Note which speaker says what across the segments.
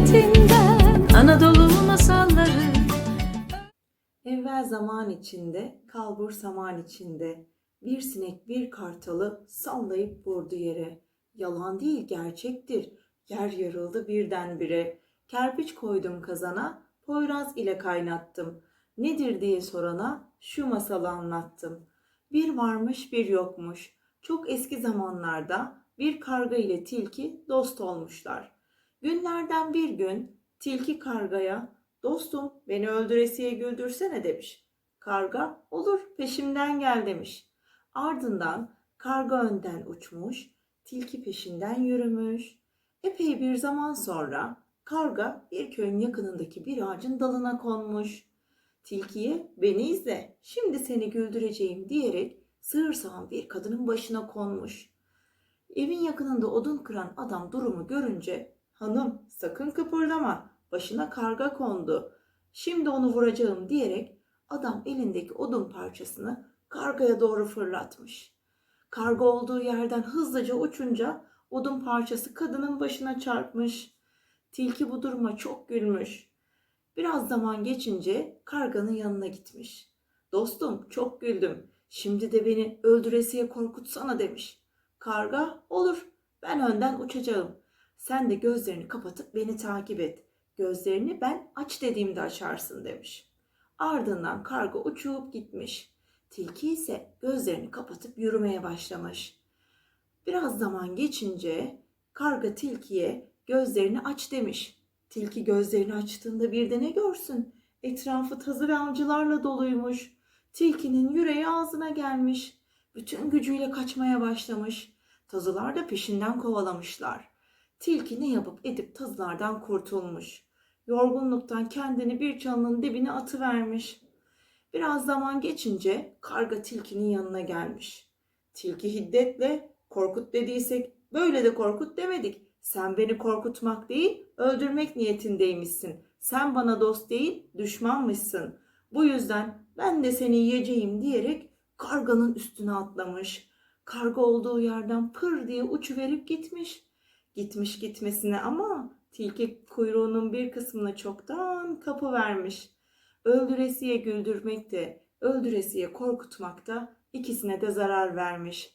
Speaker 1: paletinden Anadolu masalları
Speaker 2: Evvel zaman içinde, kalbur saman içinde, bir sinek bir kartalı sallayıp vurdu yere. Yalan değil gerçektir, yer yarıldı birdenbire. Kerpiç koydum kazana, Poyraz ile kaynattım. Nedir diye sorana şu masalı anlattım. Bir varmış bir yokmuş. Çok eski zamanlarda bir karga ile tilki dost olmuşlar. Günlerden bir gün tilki kargaya dostum beni öldüresiye güldürsene demiş. Karga olur peşimden gel demiş. Ardından karga önden uçmuş, tilki peşinden yürümüş. Epey bir zaman sonra karga bir köyün yakınındaki bir ağacın dalına konmuş. Tilkiye beni izle şimdi seni güldüreceğim diyerek sığır sağan bir kadının başına konmuş. Evin yakınında odun kıran adam durumu görünce hanım sakın kıpırdama başına karga kondu. Şimdi onu vuracağım diyerek adam elindeki odun parçasını kargaya doğru fırlatmış. Karga olduğu yerden hızlıca uçunca odun parçası kadının başına çarpmış. Tilki bu duruma çok gülmüş. Biraz zaman geçince karganın yanına gitmiş. Dostum çok güldüm. Şimdi de beni öldüresiye korkutsana demiş. Karga olur ben önden uçacağım. Sen de gözlerini kapatıp beni takip et. Gözlerini ben aç dediğimde açarsın demiş. Ardından karga uçup gitmiş. Tilki ise gözlerini kapatıp yürümeye başlamış. Biraz zaman geçince karga tilkiye gözlerini aç demiş. Tilki gözlerini açtığında bir de ne görsün? Etrafı tazı ve avcılarla doluymuş. Tilkinin yüreği ağzına gelmiş. Bütün gücüyle kaçmaya başlamış. Tazılar da peşinden kovalamışlar. Tilki ne yapıp edip tazılardan kurtulmuş. Yorgunluktan kendini bir çalının dibine atıvermiş. Biraz zaman geçince karga tilkinin yanına gelmiş. Tilki hiddetle korkut dediysek böyle de korkut demedik. Sen beni korkutmak değil öldürmek niyetindeymişsin. Sen bana dost değil düşmanmışsın. Bu yüzden ben de seni yiyeceğim diyerek karganın üstüne atlamış. Karga olduğu yerden pır diye uçuverip gitmiş. Gitmiş gitmesine ama tilki kuyruğunun bir kısmını çoktan kapı vermiş. Öldüresiye güldürmek de, öldüresiye korkutmak da ikisine de zarar vermiş.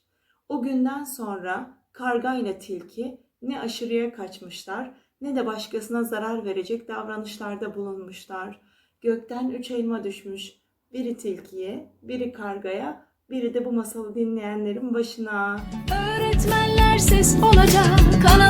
Speaker 2: O günden sonra karga ile tilki ne aşırıya kaçmışlar ne de başkasına zarar verecek davranışlarda bulunmuşlar. Gökten üç elma düşmüş. Biri tilkiye, biri kargaya, biri de bu masalı dinleyenlerin başına.
Speaker 1: Öğretmenler ses olacak Anadolu